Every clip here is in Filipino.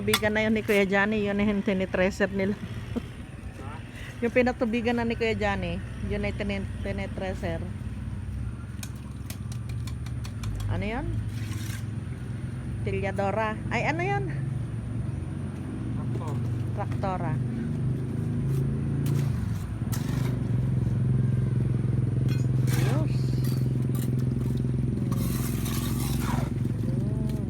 pinatubigan na yun ni Kuya Johnny, yun yung tinitreasure nila. yung pinatubigan na ni Kuya Johnny, yun ay tini- tinitreasure. Ano yun? Tilyadora. Ay, ano yun? Traktora. Ayos. Hmm.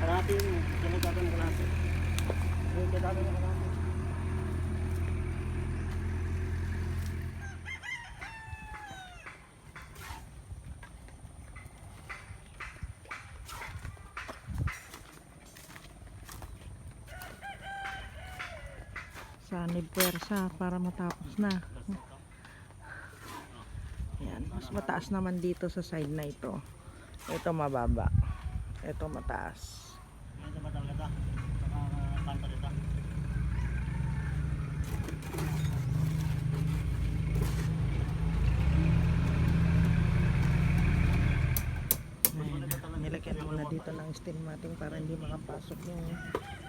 Kalahati yun. Ganun gagawin kalahati. Ganun gagawin kalahati. Sanib puwersa para matapos na. Yan, mas mataas naman dito sa side na ito. Ito mababa. Ito mataas. Nilagyan ko na dito ng steel matting para hindi makapasok yung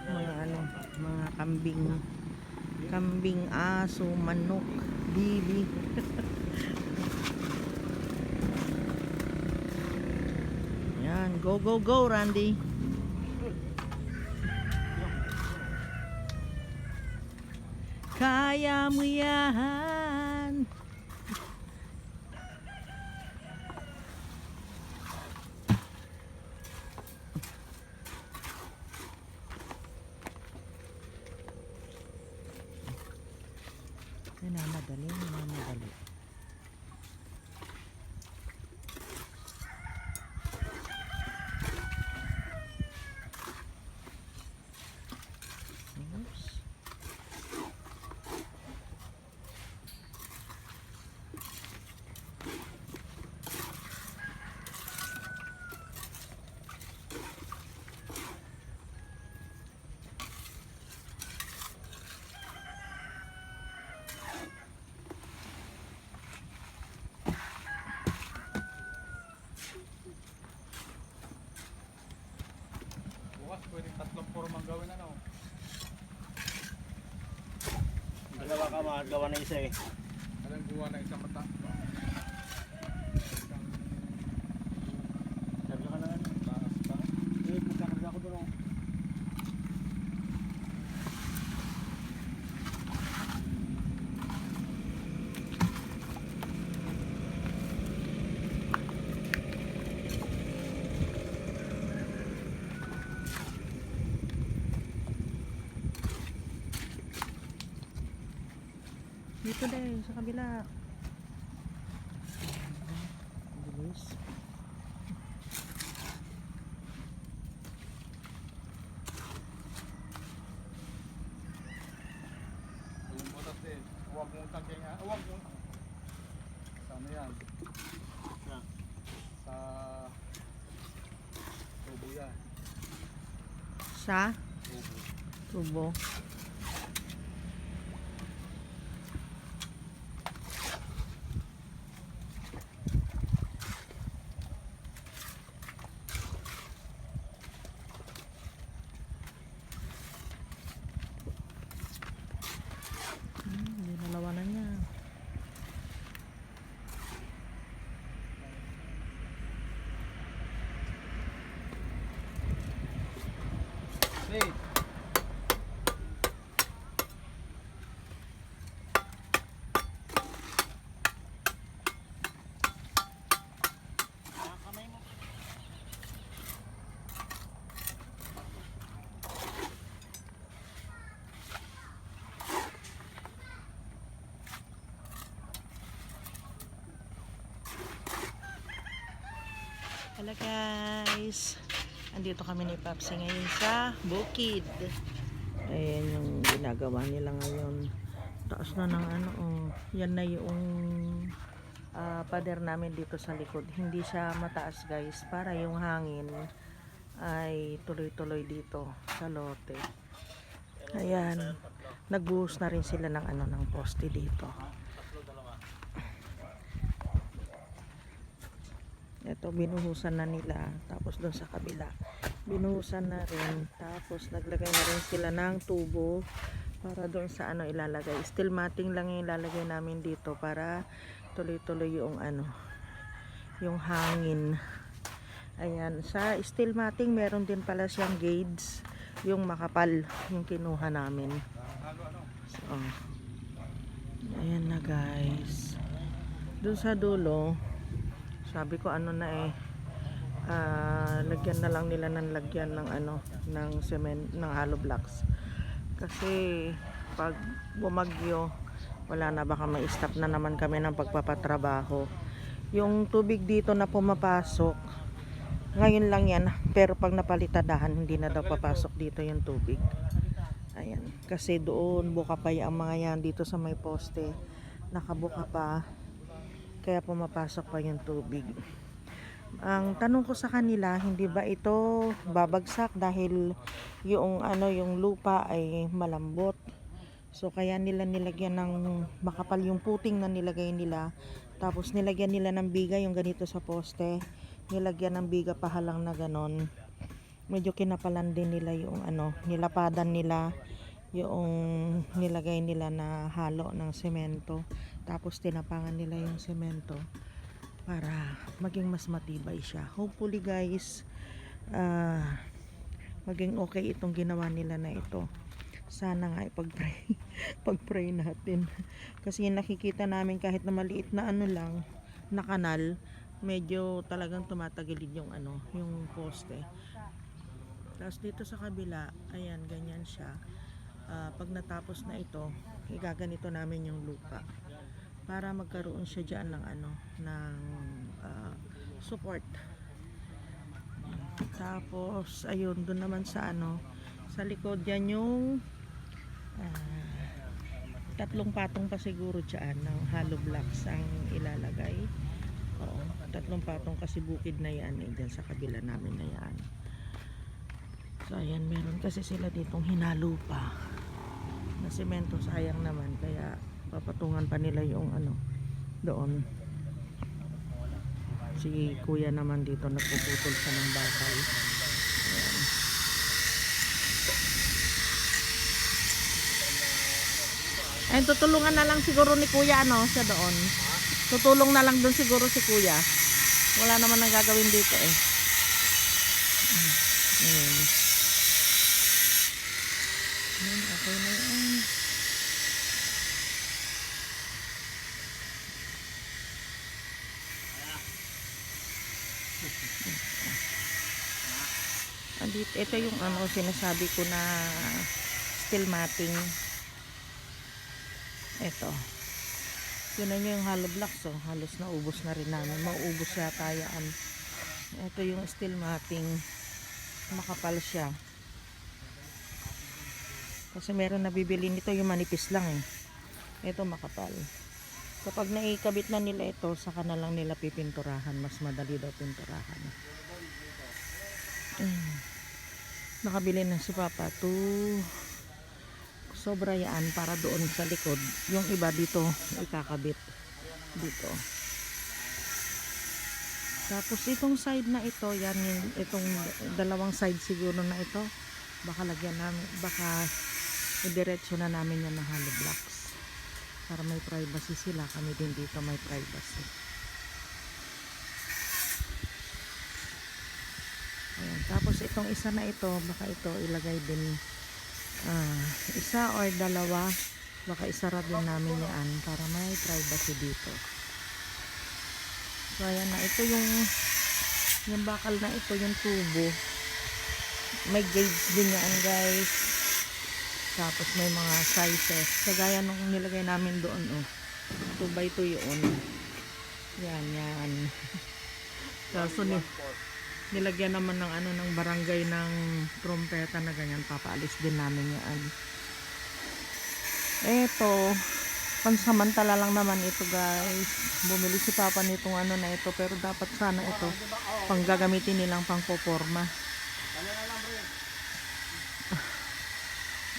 mga ano, mga kambing kambing, aso, manok, bibi. Yan, go go go Randy. Kaya mo yan. Minamadali, minamadali. Oops. Bukas pwedeng tatlong formang gawin ano. Dalawa ka makagawa na isa eh. Alam buwa na isang mata. Sabi ka na ano. Taas pa. Eh, magkakarga ako doon. oh. Dito din, sa kabila. Bilis. Huwag mong taging ha. Huwag mong. Sa ano yan? Sa Sa tubo yan. Sa Tubo. tubo. Hmm, dinalawanan niya. Hey! kamay mo. Hello guys. Andito kami ni Papsi ngayon sa Bukid. Ayan yung ginagawa nila ngayon. taas na ng ano, oh. Yan na yung ah, pader namin dito sa likod. Hindi siya mataas guys, para yung hangin ay tuloy-tuloy dito sa lote. Ayan. Nagbuhos na rin sila ng ano ng poste dito. Ito, binuhusan na nila. Tapos doon sa kabila, binuhusan na rin. Tapos naglagay na rin sila ng tubo para doon sa ano ilalagay. Steel matting lang yung ilalagay namin dito para tuloy-tuloy yung ano, yung hangin. Ayan, sa steel matting meron din pala siyang gauge, yung makapal, yung kinuha namin. So, ayan na guys. Doon sa dulo, sabi ko ano na eh, ah, lagyan na lang nila ng lagyan ng ano, ng cement, ng hollow blocks. Kasi pag bumagyo, wala na baka ma-stop na naman kami ng pagpapatrabaho. Yung tubig dito na pumapasok, ngayon lang yan, pero pag napalitadahan, hindi na daw papasok dito yung tubig. Ayan, kasi doon buka pa yung mga yan dito sa may poste. Nakabuka pa, kaya pumapasok pa yung tubig. Ang tanong ko sa kanila, hindi ba ito babagsak dahil yung ano yung lupa ay malambot. So kaya nila nilagyan ng makapal yung puting na nilagay nila. Tapos nilagyan nila ng biga yung ganito sa poste. Nilagyan ng biga pahalang na ganon. Medyo kinapalan din nila yung ano, nilapadan nila yung nilagay nila na halo ng semento. Tapos tinapangan nila yung semento para maging mas matibay siya. Hopefully guys, ah maging okay itong ginawa nila na ito. Sana nga ipag-pray, pag-pray natin. Kasi nakikita namin kahit na maliit na ano lang, na kanal, medyo talagang tumatagilid yung ano, yung poste. Tapos dito sa kabila, ayan, ganyan siya. Ah, pag natapos na ito, igaganito namin yung lupa para magkaroon siya diyan ng ano ng ah, support. Tapos ayun doon naman sa ano sa likod yan yung ah, tatlong patong pa siguro diyan ng hollow blocks ang ilalagay. Oo, tatlong patong kasi bukid na yan eh, dyan sa kabila namin na yan. So ayan, meron kasi sila ditong hinalo pa na semento sayang naman kaya papatungan pa nila yung ano doon. Si kuya naman dito nagpuputol siya ng bakal Ayan. Ayun, tutulungan na lang siguro ni kuya ano siya doon. Tutulong na lang doon siguro si kuya. Wala naman nang gagawin dito eh Ayan. Ayan, okay na yan Andito, ito yung ano sinasabi ko na steel matting. Ito. Yun na yung hollow blocks oh. Halos naubos na rin namin. Mauubos yata yan. Ito yung steel matting. Makapal siya. Kasi meron nabibili nito yung manipis lang eh. Ito makapal. Kapag naikabit na nila ito, saka na lang nila pipinturahan. Mas madali daw pinturahan. Mm. Nakabili na si Papa to sobra yan para doon sa likod. Yung iba dito ikakabit. Dito. Tapos itong side na ito, yan yung itong dalawang side siguro na ito. Baka lagyan namin, baka idiretso na namin yan ng hollow blocks. Para may privacy sila, kami din dito may privacy. Ayan. Tapos itong isa na ito, baka ito ilagay din ah, isa or dalawa. Baka isara din namin yan para may privacy dito. So ayan na, ito yung yung bakal na ito, yung tubo. May gauge din yan guys. Tapos may mga sizes. Kagaya nung nilagay namin doon, oh. 2 by 2 yun. Yan, yan. Kaso ni, nilagyan naman ng ano ng barangay ng trompeta na ganyan papaalis din namin yan eto pansamantala lang naman ito guys. Bumili si Papa nitong ano na ito pero dapat sana ito pang gagamitin nilang pang poporma.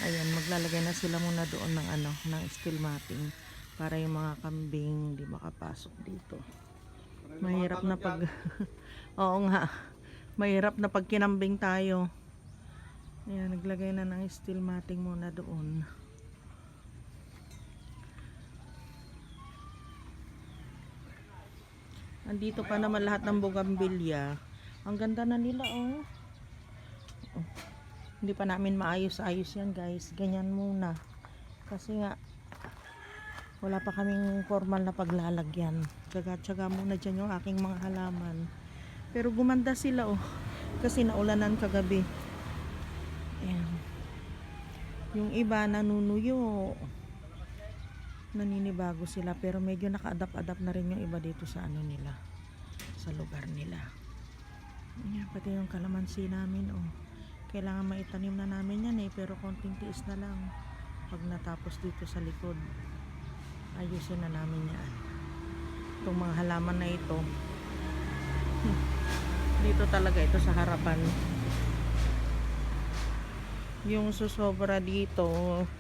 Ayan, maglalagay na sila muna doon ng ano, ng steel matting para yung mga kambing di makapasok dito. Mahirap na pag Oo nga. Mahirap na pag kinambing tayo. Ayan, naglagay na ng steel matting muna doon. Andito pa naman lahat ng bugambilya. Ang ganda na nila, oh. Oh. Hindi pa namin maayos-ayos yan, guys. Ganyan muna. Kasi nga, wala pa kaming formal na paglalagyan. Tsaga-tsaga muna dyan yung aking mga halaman. Pero gumanda sila, oh. Kasi naulanan kagabi. Ayan. Yung iba nanunuyo. Naninibago sila pero medyo naka-adapt-adapt na rin yung iba dito sa ano nila. Sa lugar nila. Ayan, pati yung kalamansi namin oh. Kailangan maitanim na namin yan eh pero konting tiis na lang. Pag natapos dito sa likod. Ayusin na namin yan. Itong mga halaman na ito. Dito talaga ito sa harapan. Yung susobra dito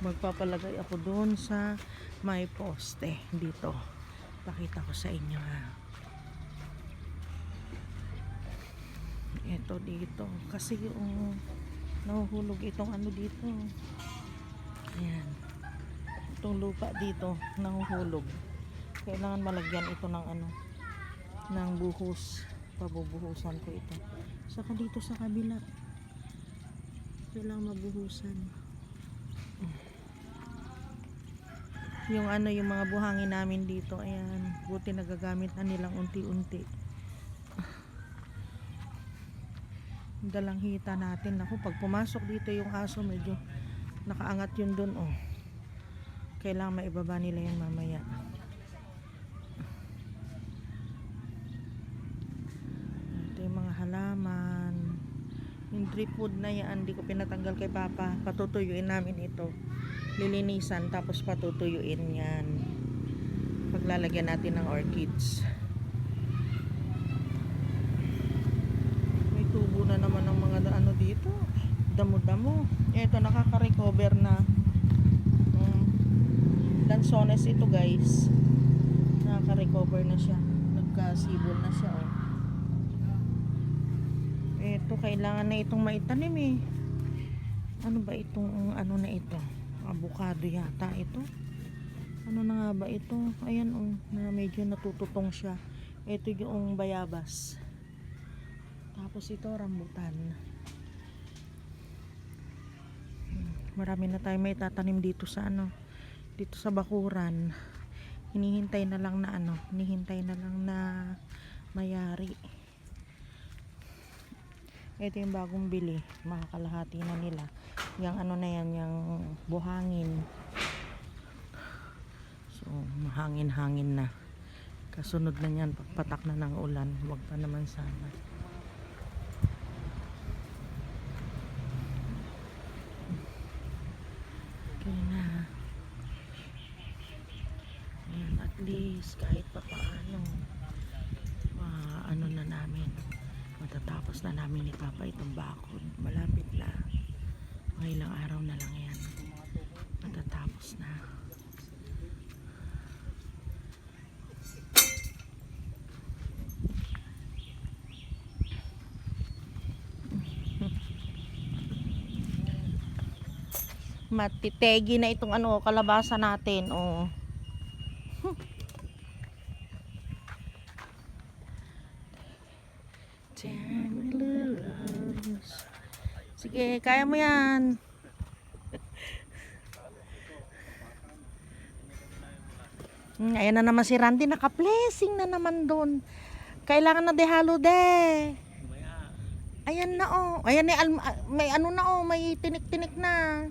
magpapalagay ako doon sa may poste dito. Pakita ko sa inyo ha. Ito dito. Kasi yung nahuhulog itong ano dito. Ayan. Itong lupa dito nahuhulog. Kailangan malagyan ito ng ano ng buhos pabubuhusan ko ito. Saka dito sa kabila kailangan mabuhusan. Yung ano yung mga buhangin namin dito ayan buti nagagamit na nilang unti-unti. Dalang hita natin. Ako pag pumasok dito yung aso medyo nakaangat yun dun oh. Kailangan maibaba nila yan mamaya ito yung mga halaman drip wood na yan, hindi ko pinatanggal kay Papa. Patutuyuin namin ito. Lilinisan, tapos patutuyuin yan. Paglalagyan natin ng orchids. May tubo na naman ng mga ano dito. Damo-damo. Ito, nakaka-recover na. Um, lansones ito guys. Nakaka-recover na siya. Nagkasibol na siya. Oh. Ito, kailangan na itong maitanim eh. Ano ba itong, ano na ito? Avocado yata ito. Ano na nga ba ito? Ayan oh, na medyo natututong siya. Ito yung bayabas. Tapos ito, rambutan. Marami na tayo may tatanim dito sa ano, dito sa bakuran. Hinihintay na lang na ano, hinihintay na lang na mayari. Ito yung bagong bili. Makakalahati na nila. Yung ano na yan, yung buhangin. So, mahangin-hangin na. Kasunod na yan, pagpatak na ng ulan. Huwag pa naman sana. Okay na. Ayan, at least, kahit pa paano, ah, ano na namin, matatapos na namin ni Papa itong bakod. Malapit na. Mga ilang araw na lang yan. Matatapos na. Matitegi na itong ano, kalabasa natin. Oh. Sige, kaya mo yan. Hmm, ayan na naman si Randy, naka-blessing na naman doon. Kailangan na dehalo de. Ayan na oh. Ayan na, ah, may ano na oh, may tinik-tinik na.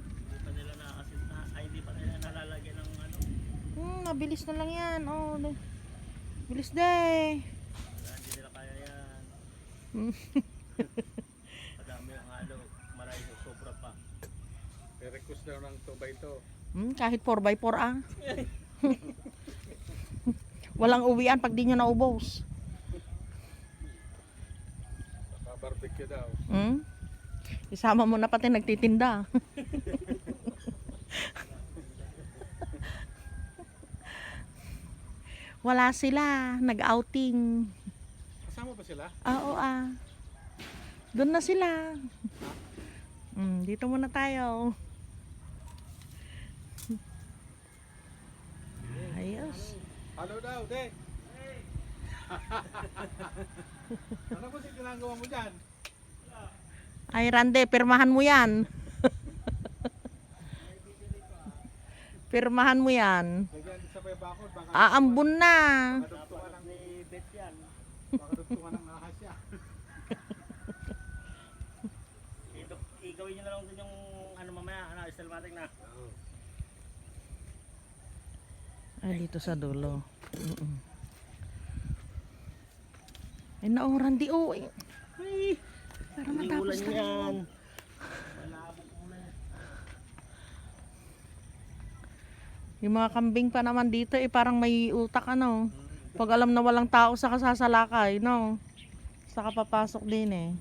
Hmm, mabilis na lang yan. Oh, de- bilis de. Hindi nila kaya yan. Hmm. Madami ang halo. Marami sobra pa. Request daw ng 2 by 2. Hmm, kahit 4x4 ah. Walang uwian pag di nyo naubos. Baka-barbecue daw. Hmm? Isama mo na pati nagtitinda. Wala sila, nag-outing. Kasama ba sila? Ah, Oo ah. Doon na sila. Mm, dito muna tayo. Ayos. Hello daw, de. ano ba si ginagawa mo dyan? Ay, Rande, pirmahan mo yan. pirmahan mo yan. Aambun na. igawin nyo na lang din yung ano mamaya, ano, stelmatic na. Ay, dito sa dulo. Mm-mm. Ay, nauran di oh. Ay, ay, para matapos na. yan. Yung mga kambing pa naman dito, eh, parang may utak ano. Pag alam na walang tao sa kasasalakay, no? Saka papasok din eh.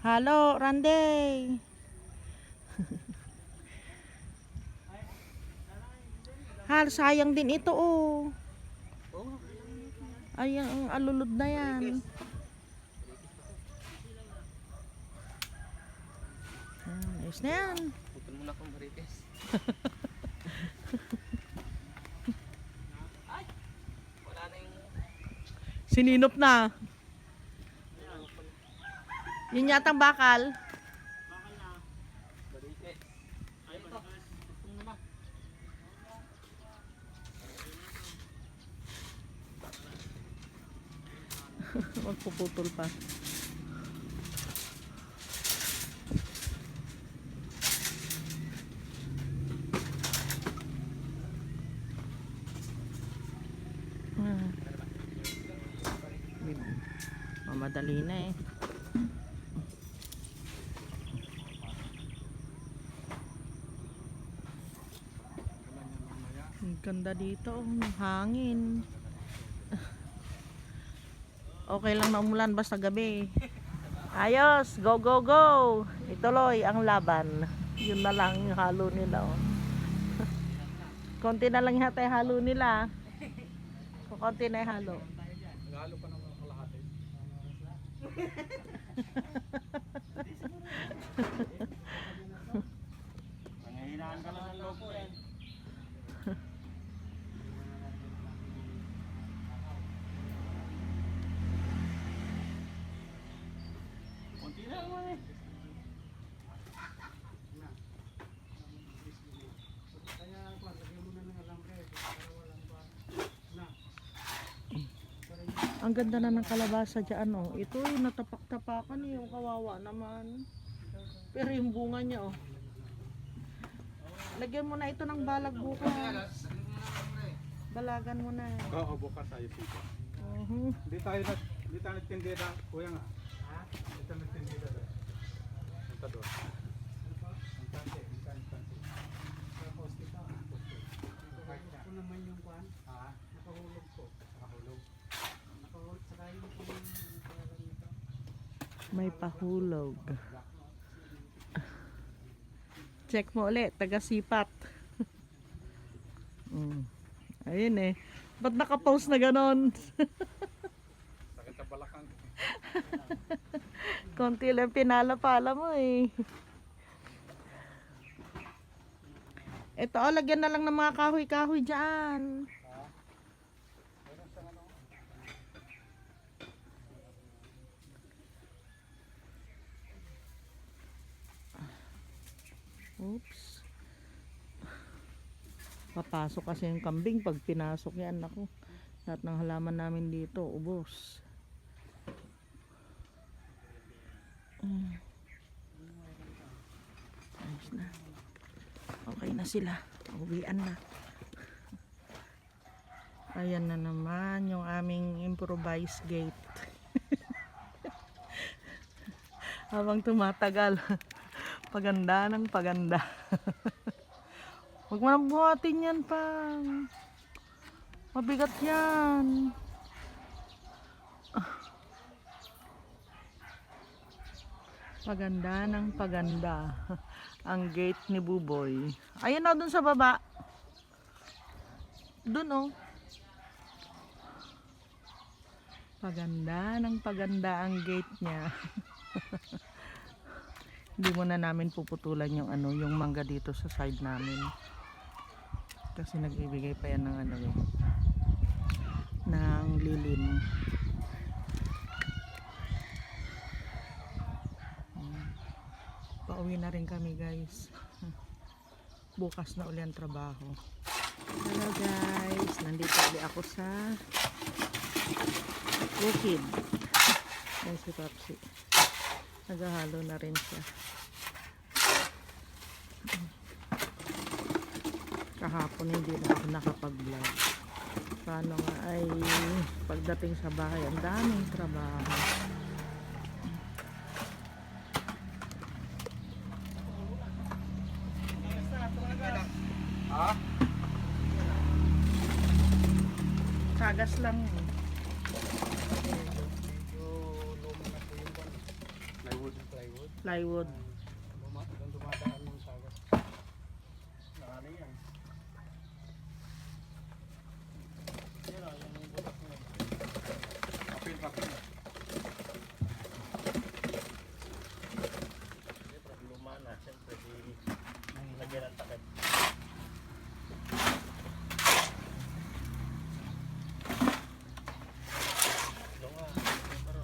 Halo, Randay! Hal, sayang din ito oh. Ay, ang alulod na yan. Ah, ayos na yan. Putol mo na akong yung... Sininop na. Yun yatang bakal. Marites. Ay, ito. Putol mo na. Magpuputol pa. Ah. Mamadali na eh. Ang ganda dito, oh, yung hangin. Okay lang na umulan basta gabi. Ayos, go go go. Ituloy ang laban. Yun na lang yung halo nila. Oh. Konti na lang yata yung halo nila. Konti na yung halo. Nagalo pa naman ang kalahati. Nangahinaan ka lang ng loko yan. Kunti na naman eh. Ang ganda na ng kalabasa dyan oh. Ito yung natapak-tapakan eh. Yung kawawa naman. Pero yung bunga niya oh. Lagyan mo na ito ng balag bukas. Balagan mo na. Oo, bukas tayo dito. Mhm. Hindi tayo nag, hindi tayo nagtindida, kuya nga. Ha? Hindi tayo nagtindida doon. Punta doon. Ang tansi, ang tansi. Tapos poste. Ako naman yung kwan, Ha? nakahulog ko. Nakahulog. Nakahulog sa kayo ko yung ano tawag nito. May pahulog. Check mo ulit, taga-sipat. mm. Ayun eh. Ba't nakapost na ganon? Sakit sa balakang. Konti lang pinala-pala mo eh. Ito, oh, lagyan na lang ng mga kahoy-kahoy dyan. Oops. Papasok kasi yung kambing pag pinasok yan. Ako, lahat ng halaman namin dito, ubos. Ayos na. Okay na sila. Uwian na. Ayan na naman yung aming improvised gate. Habang tumatagal, Paganda ng paganda. Huwag mo nang buhatin yan pang. Mabigat yan. Paganda ng paganda. Ang gate ni Buboy. Ayun na dun sa baba. Dun oh. Paganda ng paganda ang gate niya. Hindi muna namin puputulan yung ano, yung mangga dito sa side namin. Kasi nagbibigay pa yan ng ano eh, ng lilim. Mm. Pauwi na rin kami guys. Bukas na uli ang trabaho. Hello guys, nandito ulit ako sa bukid. Ayan si Papsi. Naghahalo na rin siya. Kahapon hindi na ako nakapag-vlog. Paano nga ay pagdating sa bahay, ang daming trabaho. Ha? Sagas lang. eh. Medyo luma na po yung pan. Plywood. Plywood. Plywood. Luma, doon dumadaan yung sagas. Nakano yan. Yan o, yan yung butas niya. Papel, papel. Siyempre, luma na. Siyempre, di lagyan ng takip. Lunga. Pero,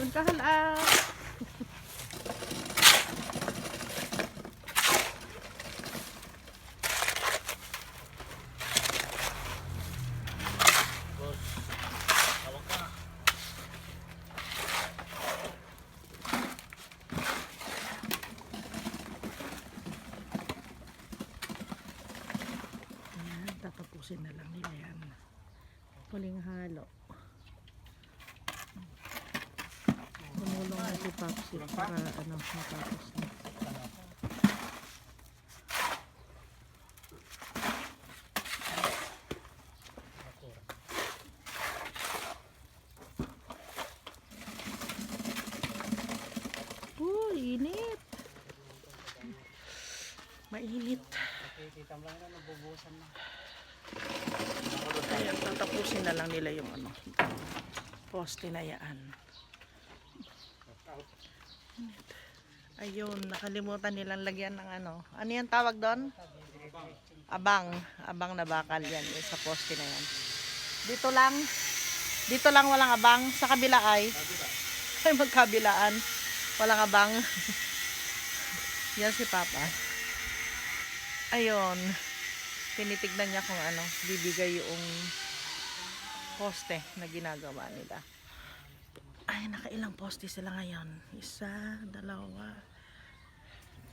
Doon ka hala. boss, tawag ka. Ayan, tatapusin na lang nila yan. Huling halo. Tumulong na si Papsi para ano, matapos na. Uy, init. Mainit. Nakikita lang na nabubusan na. Ayan, tatapusin na lang nila yung ano, poste na yan. Ayun, nakalimutan nilang lagyan ng ano. Ano yan tawag doon? Abang. Abang na bakal yan, yung sa poste na yan. Dito lang. Dito lang walang abang. Sa kabila ay. Ay, magkabilaan. Walang abang. yan si Papa. Ayun tinitignan niya kung ano, bibigay yung poste na ginagawa nila. Ay, nakailang poste sila ngayon. Isa, dalawa,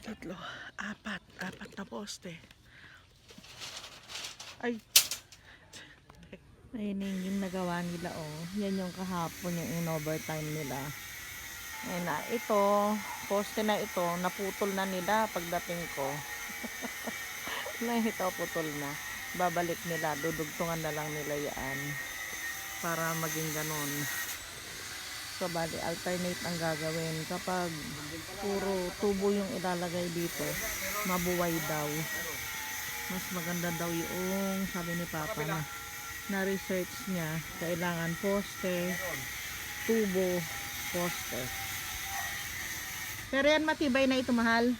tatlo, apat. Apat na poste. Ay, ayun yung, yung nagawa nila, oh. Yan yung kahapon, yung in overtime nila. Ayun na, ito, poste na ito, naputol na nila pagdating ko. na ito putol na babalik nila dudugtungan na lang nila yan para maging ganun so bali alternate ang gagawin kapag puro tubo yung ilalagay dito mabuway daw mas maganda daw yung sabi ni Papa na na research niya kailangan poste tubo poste pero yan matibay na ito mahal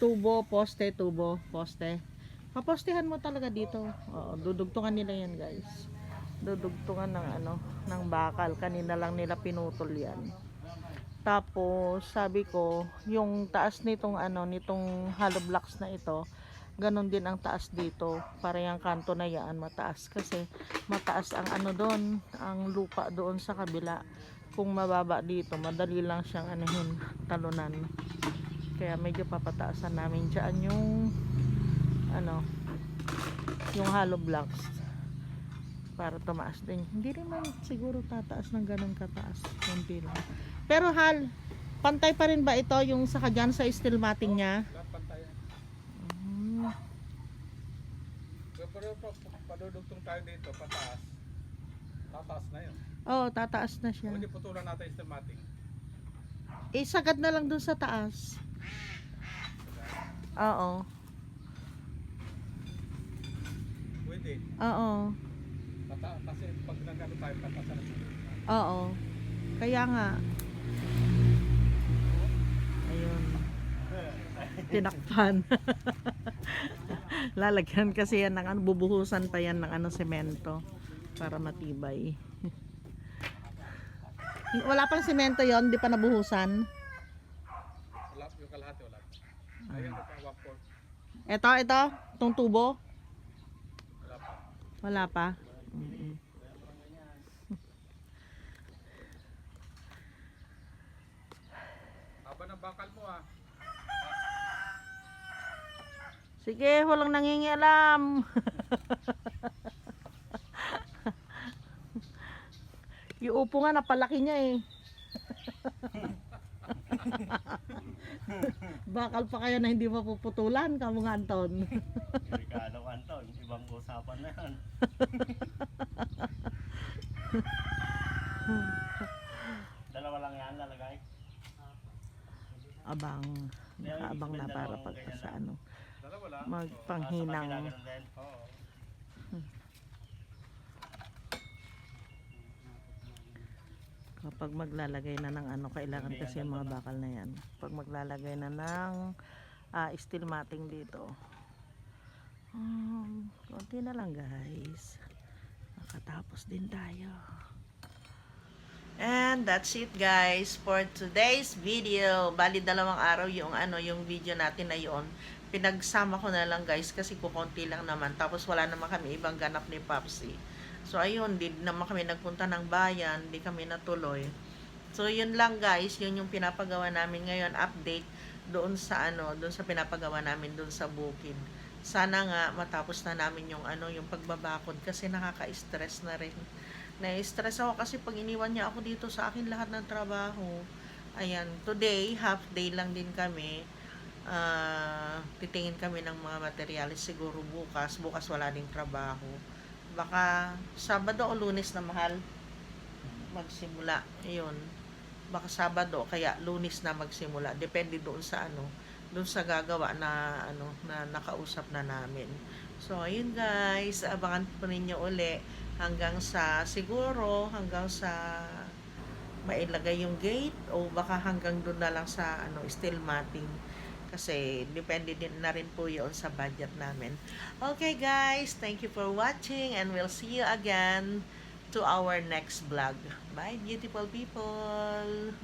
tubo, poste, tubo, poste. Papostehan mo talaga dito. Oo, dudugtungan nila yan, guys. Dudugtungan ng ano, ng bakal. Kanina lang nila pinutol yan. Tapos, sabi ko, yung taas nitong ano, nitong hollow blocks na ito, ganon din ang taas dito. Para yung kanto na yan, mataas. Kasi, mataas ang ano doon, ang lupa doon sa kabila. Kung mababa dito, madali lang siyang anuhin, talunan. Kaya medyo papataasan namin dyan yung ano, yung hollow blocks para tumaas din. Hindi rin man siguro tataas ng ganun kataas. Kunti lang. Pero hal, pantay pa rin ba ito yung sa kadyan sa steel matting niya? Lahat pantayan. Hmm. Pero pero pa- padudugtong tayo dito, pataas. Tataas na yun. Oo, tataas na siya. Hindi putulan natin yung stemating. Eh, sagad na lang dun sa taas. Oo. Pwede. Oo. Pata kasi pag nagano tayo, pataas na. Oo. Kaya nga. Ayun. Tinakpan. Lalagyan kasi yan ng ano, bubuhusan pa yan ng ano, semento para matibay. Wala pang semento yon, di pa nabuhusan. Wala, yung kalahati wala. Ayun, one fourth. Ito, ito, itong tubo. Wala pa. Wala pa. Mm-mm. Haba ng bakal mo ah. Sige, walang nangingialam. yung upo nga, napalaki niya eh. Bakal pa kaya na hindi mapuputulan, kamo nga Anton. Delikado Anton, ibang usapan na yan. Dalawa lang yan lalagay. Abang, nakaabang na para pag sa ano, magpanghinang. Oo. Kapag maglalagay na ng ano, kailangan kasi yung mga bakal na yan. Pag maglalagay na ng ah, steel matting dito. Um, konti na lang guys. Nakatapos din tayo. And that's it guys for today's video. Bali dalawang araw yung ano yung video natin na yon. Pinagsama ko na lang guys kasi kukonti lang naman. Tapos wala naman kami ibang ganap ni Papsi. So ayun, di naman kami nagpunta ng bayan, di kami natuloy. So yun lang guys, yun yung pinapagawa namin ngayon, update doon sa ano, doon sa pinapagawa namin doon sa bukid. Sana nga matapos na namin yung ano, yung pagbabakod kasi nakaka-stress na rin. Na-stress ako kasi pag iniwan niya ako dito sa akin lahat ng trabaho. Ayan, today, half day lang din kami. Ah, titingin kami ng mga materyales siguro bukas. Bukas wala ding trabaho. Baka Sabado o Lunes na mahal magsimula. Ayun. Baka Sabado kaya Lunes na magsimula. Depende doon sa ano, doon sa gagawa na ano na nakausap na namin. So ayun guys, abangan po ninyo uli hanggang sa siguro hanggang sa mailagay yung gate o baka hanggang doon na lang sa ano steel matting kasi depende din na rin po yun sa budget namin. Okay guys, thank you for watching and we'll see you again to our next vlog. Bye beautiful people!